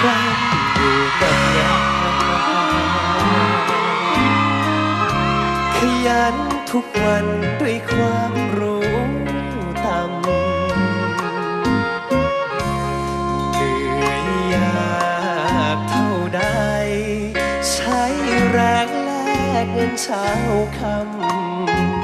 ขยันทุกวันด้วยความรู้ทำเหนื่อยยากเท่าใด ใช้แรงแลกเงินเช้าคำ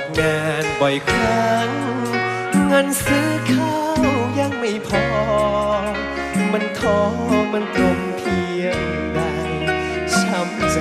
กงานบ่อยครั้ง เงินซื้อข้าวยังไม่พอ มันท้อมันกลมเพียงใดช้ำใจ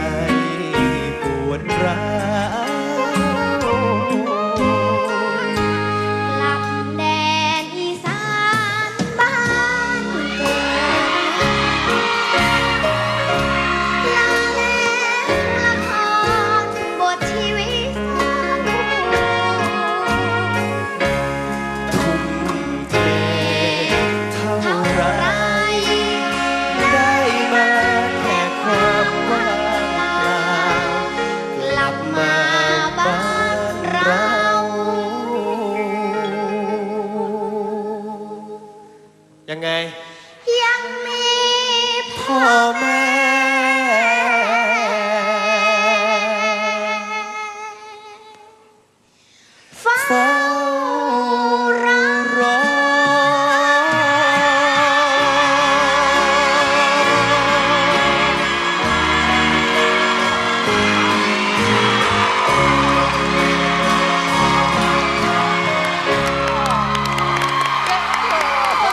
Oh.